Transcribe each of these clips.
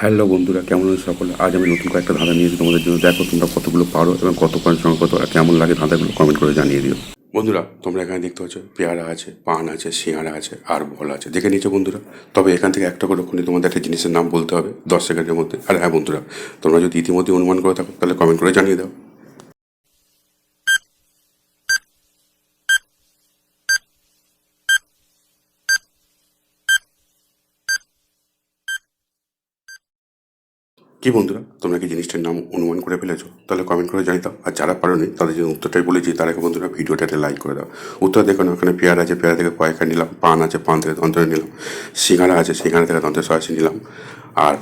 Hello বন্ধুরা, কেমন আছো সকলে? আজ আমি নতুন কয়েকটা ধাঁধা নিয়েছি তোমাদের জন্য। দেখো তোমরা কতগুলো পারো এবং কত পয়েন্ট সঙ্গে কত কেমন লাগে ধাঁধাগুলো কমেন্ট করে জানিয়ে দিও। বন্ধুরা, তোমরা এখানে দেখতে পাচ্ছ পেয়ারা আছে, পান আছে শিয়াড়া আছে, আর বল আছে। দেখে নিয়েছো বন্ধুরা? তবে এখান থেকে একটা করে ওখানে তোমাদের একটা জিনিসের নাম বলতে হবে, দশ সেকেন্ডের মধ্যে। আর হ্যাঁ বন্ধুরা, তোমরা যদি ইতিমধ্যে অনুমান করে থাকো, তাহলে কমেন্ট করে জানিয়ে দাও। কি বন্ধুরা, তোমরা কি জিনিসটার নাম অনুমান করে ফেলেছো? তাহলে কমেন্ট করে জানিয়ে দাও। আর যারা পারোনি, তাদের জন্য উত্তরটাই বলেছি তার আগে বন্ধুরা ভিডিওটাতে লাইক করে দাও। উত্তর দেখো না, ওখানে পেয়ারা আছে, পেয়ারা থেকে কয়েকটা নিলাম, পান আছে, পান থেকে তন্ত্রে নিলাম, সিঙ্গারা আছে, সিঙ্গারা থেকে তন্ত্রের সরাসরি নিলাম, আর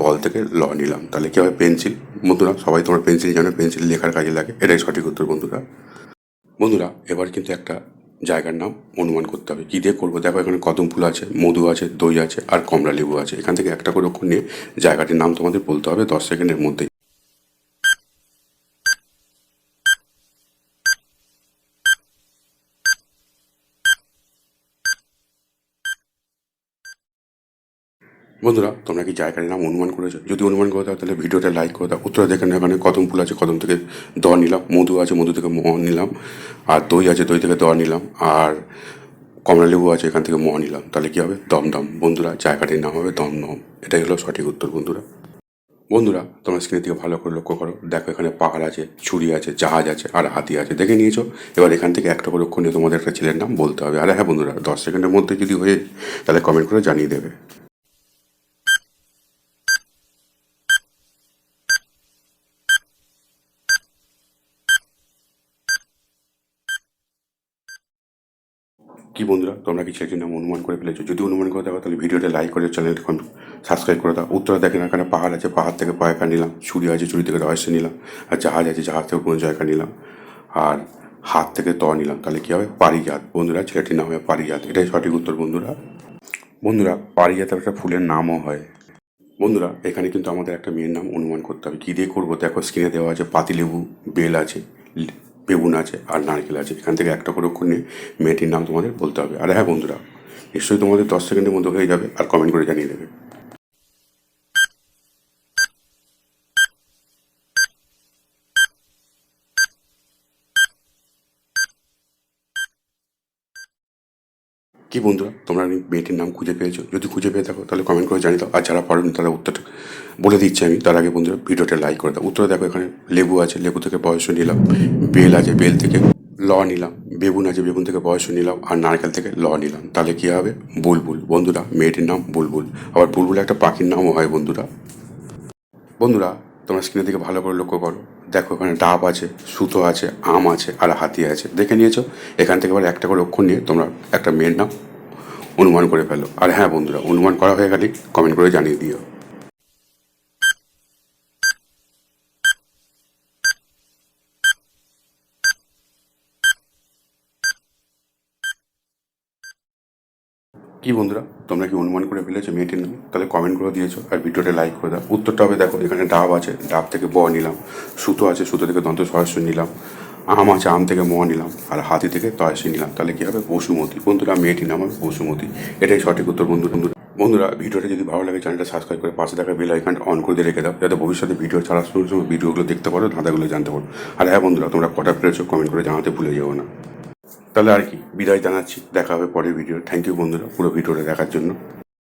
বল থেকে ল নিলাম। তাহলে কী হবে পেন্সিল। বন্ধুরা, সবাই তোমরা পেন্সিল জানো, পেন্সিল লেখার কাজে লাগে, এটাই সঠিক উত্তর বন্ধুরা। বন্ধুরা, এবার কিন্তু একটা জায়গার নাম অনুমান করতে হবে। কী দিয়ে করব? দেখো এখানে কদম ফুল আছে, মধু আছে, দই আছে আর কমলা লেবু আছে। এখান থেকে একটা করে অক্ষর নিয়ে জায়গাটির নাম তোমাদের বলতে হবে দশ সেকেন্ডের মধ্যেই। বন্ধুরা, তোমরা কি জায়গার নাম অনুমান করেছ? যদি অনুমান করে দাও তাহলে ভিডিওটা লাইক করে দাও উত্তর দেখেন এখানে কদম ফুল আছে, কদম থেকে দ নিলাম, মধু আছে, মধু থেকে ম নিলাম, আর দই আছে, দই থেকে দ নিলাম, আর কমলা লেবু আছে, এখান থেকে ম নিলাম, তাহলে কী হবে? দমদম। বন্ধুরা, জায়গাটির নাম হবে দমদম। এটাই হলো সঠিক উত্তর, বন্ধুরা। বন্ধুরা, তোমরা স্ক্রিনের দিকে ভালো করে লক্ষ্য করো। দেখো, এখানে পাহাড় আছে, ছুরি আছে, জাহাজ আছে, আর হাতি আছে। দেখে নিয়েছো? এবার এখান থেকে একটা করে নিয়ে তোমাদের একটা ছেলের নাম বলতে হবে। আর হ্যাঁ বন্ধুরা, দশ সেকেন্ডের মধ্যে যদি হয়ে তাহলে কমেন্ট করে জানিয়ে দেবে। কি বন্ধুরা, তোমরা কি ছেলেটির নাম অনুমান করে ফেলেছো? যদি অনুমান করে দাও তাহলে ভিডিওটা লাইক করে চ্যানেলটা সাবস্ক্রাইব করে দাও। উত্তরে না এখানে পাহাড় আছে, পাহাড় থেকে পয়কা নিলাম ছুরি আছে ছুরি থেকে রহস্য নিলাম, আর জাহাজ আছে, জাহাজ থেকে কোনো জায়গা নিলাম, আর হাত থেকে ত নিলাম। তাহলে কী হবে? পারিজাত। বন্ধুরা, ছেলেটির নাম হবে পারিজাত। এটাই সঠিক উত্তর, বন্ধুরা। বন্ধুরা, পারিজাতের একটা ফুলের নামও হয়। বন্ধুরা, এখানে কিন্তু আমাদের একটা মেয়ের নাম অনুমান করতে হবে। কী দিয়ে করব? দেখো স্ক্রিনে দেওয়া আছে, পাতিলেবু, বেল আছে বেগুন আছে আর নারকেল আছে। এখান থেকে একটা করে নিয়ে মেয়েটির নাম তোমাদের বলতে হবে। আর হ্যাঁ বন্ধুরা, নিশ্চয়ই তোমাদের দশ সেকেন্ডের মধ্যে হয়ে যাবে আর কমেন্ট করে জানিয়ে দেবে। কি বন্ধুরা, তোমরা মেয়েটির নাম খুঁজে পেয়েছ? যদি খুঁজে পেয়ে থাকো, তাহলে কমেন্ট করে জানিয়ে দাও। আর যারা পারেনি, তারা উত্তরটা বলে দিচ্ছি আমি, তার আগে বন্ধুরা ভিডিওটা লাইক করে দাও। উত্তরে দেখো এখানে লেবু আছে, লেবু থেকে বয়স নিলাম, বেল আছে, বেল থেকে ল নিলাম, বেগুন আছে, বেগুন থেকে বয়স নিলাম, আর নারকেল থেকে ল নিলাম। তাহলে কী হবে? বুলবুল। বন্ধুরা, মেয়েটির নাম বুলবুল। আবার বুলবুল একটা পাখির নামও হয় বন্ধুরা। বন্ধুরা, তোমরা স্ক্রিনের দিকে ভালো করে লক্ষ্য করো। দেখো এখানে ডাব আছে, সুতো আছে, আম আছে, আর হাতি আছে। দেখে নিয়েছো? এখান থেকে এবার একটা করে অক্ষর নিয়ে তোমরা একটা মেয়ের নাম অনুমান করে ফেলো। আর হ্যাঁ বন্ধুরা, অনুমান করা হয়ে গেলে কমেন্ট করে জানিয়ে দিও। কি বন্ধুরা, তোমরা কি অনুমান করে ফেলেছো মেয়েটির নাম? তাহলে কমেন্ট করে দিয়েছ আর ভিডিওটা লাইক করে দাও। উত্তরটা হবে দেখো, এখানে ডাব আছে, ডাব থেকে ব নিলাম। সুতো আছে, সুতো থেকে দন্ত সহস্য নিলাম। আম আছে, আম থেকে ম নিলাম। আর হাতি থেকে তয়সি নিলাম। তাহলে কী হবে? বসুমতী। বন্ধুরা, মেয়েটির নাম হবে বসুমতী। এটাই সঠিক উত্তর, বন্ধু বন্ধুরা। বন্ধুরা, ভিডিওটা যদি ভালো লাগে, চ্যানেলটা সাবস্ক্রাইব করে পাশে থাকা বেল আইকনটা অন করে দিয়ে রেখে দাও। যাতে ভবিষ্যতে ভিডিও ছাড়ার সময় ভিডিওগুলো দেখতে পারো, ধাঁধাগুলো জানতে পারো। আর হ্যাঁ বন্ধুরা, তোমরা কটা পেরেছ? কমেন্ট করে জানাতে ভুলে যেও না। তাহলে আর কি বিদায় জানাচ্ছি। দেখা হবে পরের ভিডিও থ্যাংক ইউ বন্ধুরা, পুরো ভিডিওটা দেখার জন্য।